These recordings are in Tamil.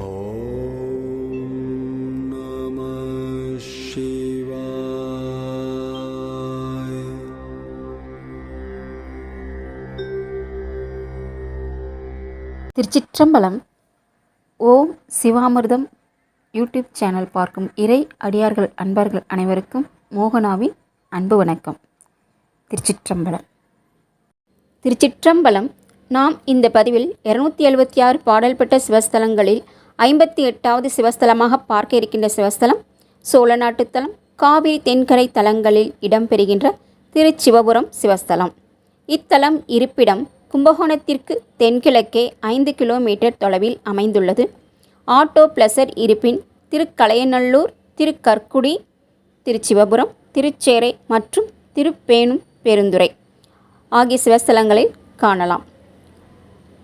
திருச்சிற்றம்பலம் ஓம் சிவாமிர்தம் யூடியூப் சேனல் பார்க்கும் இறை அடியார்கள் அன்பர்கள் அனைவருக்கும் மோகனாவின் அன்பு வணக்கம். திருச்சிற்றம்பலம். திருச்சிற்றம்பலம் நாம் இந்த பதிவில் இருநூத்தி எழுபத்தி ஆறு பாடல்பட்ட சிவஸ்தலங்களில் ஐம்பத்தி எட்டாவது சிவஸ்தலமாக பார்க்க இருக்கின்ற சிவஸ்தலம் சோழநாட்டுத்தலம் காவிரி தென்கரை தலங்களில் இடம்பெறுகின்ற திருச்சிவபுரம் சிவஸ்தலம். இத்தலம் இருப்பிடம் கும்பகோணத்திற்கு தென்கிழக்கே ஐந்து கிலோமீட்டர் தொலைவில் அமைந்துள்ளது. ஆட்டோ பிளஸர் இருப்பின் திருக்கலையநல்லூர் திருக்கற்குடி திருச்சிவபுரம் திருச்சேரை மற்றும் திருப்பேணும் பெருந்துறை ஆகிய சிவஸ்தலங்களில் காணலாம்.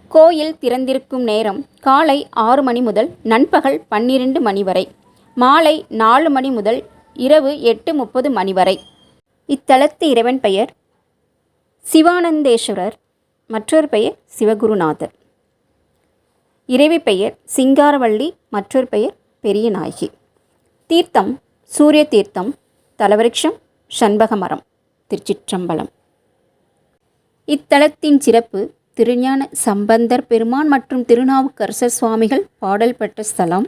கோயில் திறந்திருக்கும் நேரம் காலை ஆறு மணி முதல் நண்பகல் பன்னிரண்டு மணி வரை மாலை நாலு மணி முதல் இரவு எட்டு முப்பது மணி வரை. இத்தலத்து இறைவன் பெயர் சிவானந்தேஸ்வரர். மற்றொரு பெயர் சிவகுருநாதர். இறைவி பெயர் சிங்காரவள்ளி மற்றொரு பெயர் பெரிய நாயகி தீர்த்தம் சூரிய தீர்த்தம் தலவருஷம் சண்பக மரம் திருச்சிற்றம்பலம். இத்தலத்தின் சிறப்பு திருஞான சம்பந்தர் பெருமான் மற்றும் திருநாவுக்கரசர் சுவாமிகள் பாடல் பெற்ற ஸ்தலம்.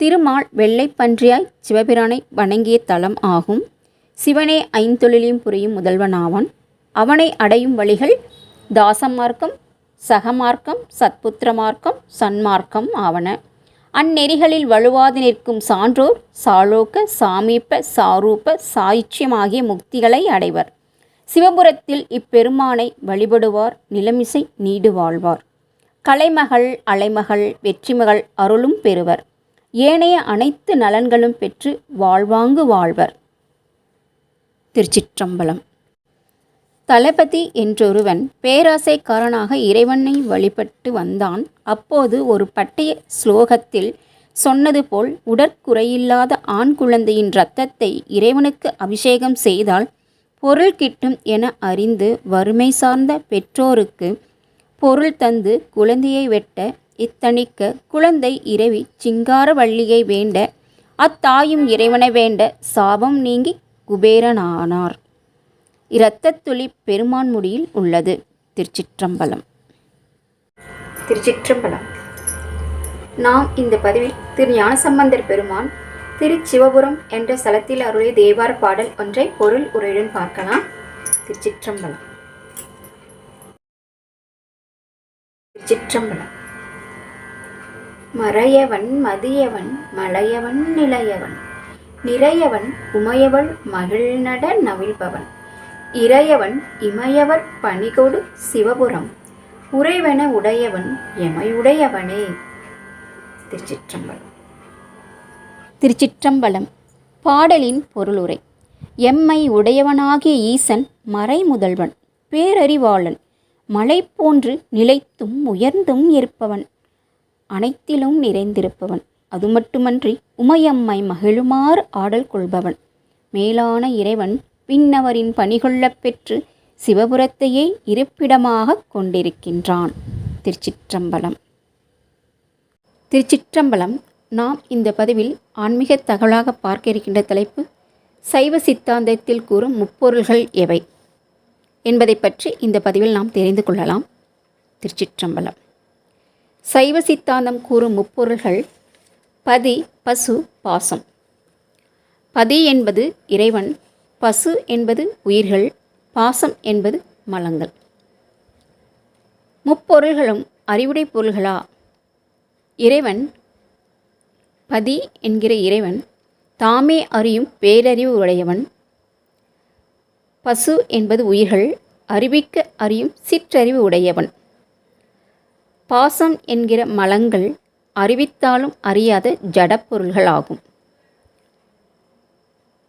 திருமால் வெள்ளைப்பன்றியாய் சிவபிரானை வணங்கிய தலம் ஆகும். சிவனே ஐந்தொழிலையும் புரியும் முதல்வனாவான் அவனை அடையும் வழிகள் தாசமார்க்கம் சகமார்க்கம் சத்புத்திர மார்க்கம் சன்மார்க்கம் ஆவன. அந்நெறிகளில் வலுவாது நிற்கும் சான்றோர் சாலோக்க சாமீப சாரூப சாயிச்சியமாகிய முக்திகளை அடைவர். சிவபுரத்தில் இப்பெருமானை வழிபடுவார் நிலமிசை நீடு வாழ்வார். கலைமகள் அலைமகள் வெற்றிமகள் அருளும் பெறுவர். ஏனைய அனைத்து நலன்களும் பெற்று வாழ்வாங்கு வாழ்வர். திருச்சிற்றம்பலம். தளபதி என்றொருவன் பேராசைக்காரனாக இறைவனை வழிபட்டு வந்தான். அப்போது ஒரு பட்டய ஸ்லோகத்தில் சொன்னது போல் உடற்குறையில்லாத ஆண் குழந்தையின் இரத்தத்தை இறைவனுக்கு அபிஷேகம் செய்தால் பொருள் கிட்டும் என அறிந்து வறுமை சார்ந்த பெற்றோருக்கு பொருள் தந்து குழந்தையை வெட்ட இத்தணிக்க குழந்தை இறைவி சிங்காரவள்ளியை வேண்ட அத்தாயும் இறைவனை வேண்ட சாபம் நீங்கி குபேரனானார். இரத்தத்துளி பெருமான் முடியில் உள்ளது. திருச்சிற்றம்பலம். திருச்சிற்றம்பலம். நாம் இந்த பதிவில் திரு ஞானசம்பந்தர் பெருமான் திருச்சிவபுரம் என்ற ஸ்தலத்தில் அருளிய தேவார பாடல் ஒன்றை பொருள் உரையுடன் பார்க்கலாம். திருச்சிற்றம்பலம். திருச்சிற்றம்பலம். மறையவன் மதியவன் மலையவன் நிலையவன். நிறையவன் உமையவள் மகிழ்நட நவிழ்பவன். இறையவன் இமையவர் பணிகொடு சிவபுரம். உறைவன உடையவன் எமையுடையவனே. திருச்சிற்றம்பலம். திருச்சிற்றம்பலம். பாடலின் பொருளுரை. எம்மை உடையவனாகிய ஈசன் மறைமுதல்வன். பேரறிவாளன். மலை போன்று நிலைத்தும் உயர்ந்தும் இருப்பவன். அனைத்திலும் நிறைந்திருப்பவன். அது மட்டுமன்றி உமையம்மை மகிழுமாறு ஆடல் கொள்பவன். மேலான இறைவன் பின்னவரின் பணிகொள்ளப் பெற்று சிவபுரத்தையே இருப்பிடமாக கொண்டிருக்கின்றான். திருச்சிற்றம்பலம். திருச்சிற்றம்பலம் நாம் இந்த பதிவில் ஆன்மீக தகவலாக பார்க்க இருக்கின்ற தலைப்பு சைவ சித்தாந்தத்தில் கூறும் முப்பொருள்கள் எவை? என்பதை பற்றி இந்த பதிவில் நாம் தெரிந்து கொள்ளலாம். திருச்சிற்றம்பலம். சைவ சித்தாந்தம் கூறும் முப்பொருள்கள் பதி பசு பாசம். பதி என்பது இறைவன் பசு என்பது உயிர்கள் பாசம் என்பது மலங்கள். முப்பொருள்களும் அறிவுடை பொருள்களா? இறைவன் பதி என்கிற இறைவன் தாமே அறியும் பேரறிவு உடையவன். பசு என்பது உயிர்கள் அறிவிக்க அறியும் சிற்றறிவு உடையவன். பாசம் என்கிற மலங்கள் அறிவித்தாலும் அறியாத ஜடப்பொருள்களாகும்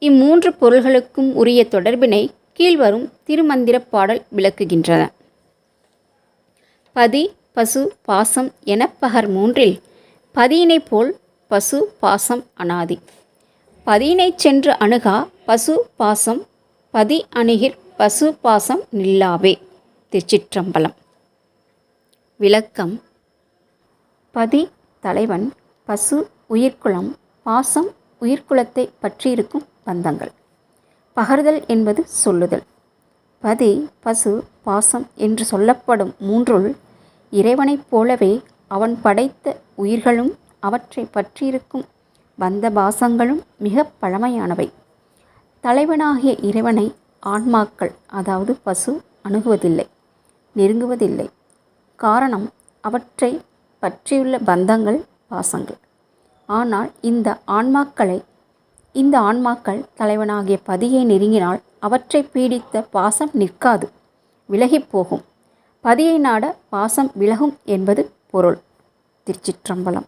இம்மூன்று பொருள்களுக்கும் உரிய தொடர்பினை கீழ்வரும் திருமந்திர பாடல் விளக்குகின்றன. பதி பசு பாசம் எனப்பகர் மூன்றில் பதியினைப் போல் பசு பாசம் அனாதி. பதியினை சென்று அணுகா பசு பாசம் பதி அணுகிற் பசு பாசம் நில்லாவே. திருச்சிற்றம்பலம். விளக்கம். பதி தலைவன் பசு உயிர்க்குளம் பாசம் உயிர்க்குலத்தை பற்றியிருக்கும் பந்தங்கள். பகர்தல் என்பது சொல்லுதல். பதி பசு பாசம் என்று சொல்லப்படும் மூன்றுள் இறைவனைப் போலவே அவன் படைத்த உயிர்களும் அவற்றை பற்றியிருக்கும் பந்த பாசங்களும் மிக பழமையானவை. தலைவனாகிய இறைவனை ஆன்மாக்கள் அதாவது பசு அணுகுவதில்லை நெருங்குவதில்லை. காரணம் அவற்றை பற்றியுள்ள பந்தங்கள் பாசங்கள். ஆனால் இந்த ஆன்மாக்களை இந்த ஆன்மாக்கள் தலைவனாகிய பதியை நெருங்கினால் அவற்றை பீடித்த பாசம் நிற்காது விலகிப் போகும். பதியை நாட பாசம் விலகும் என்பது பொருள். திருச்சிற்றம்பலம்.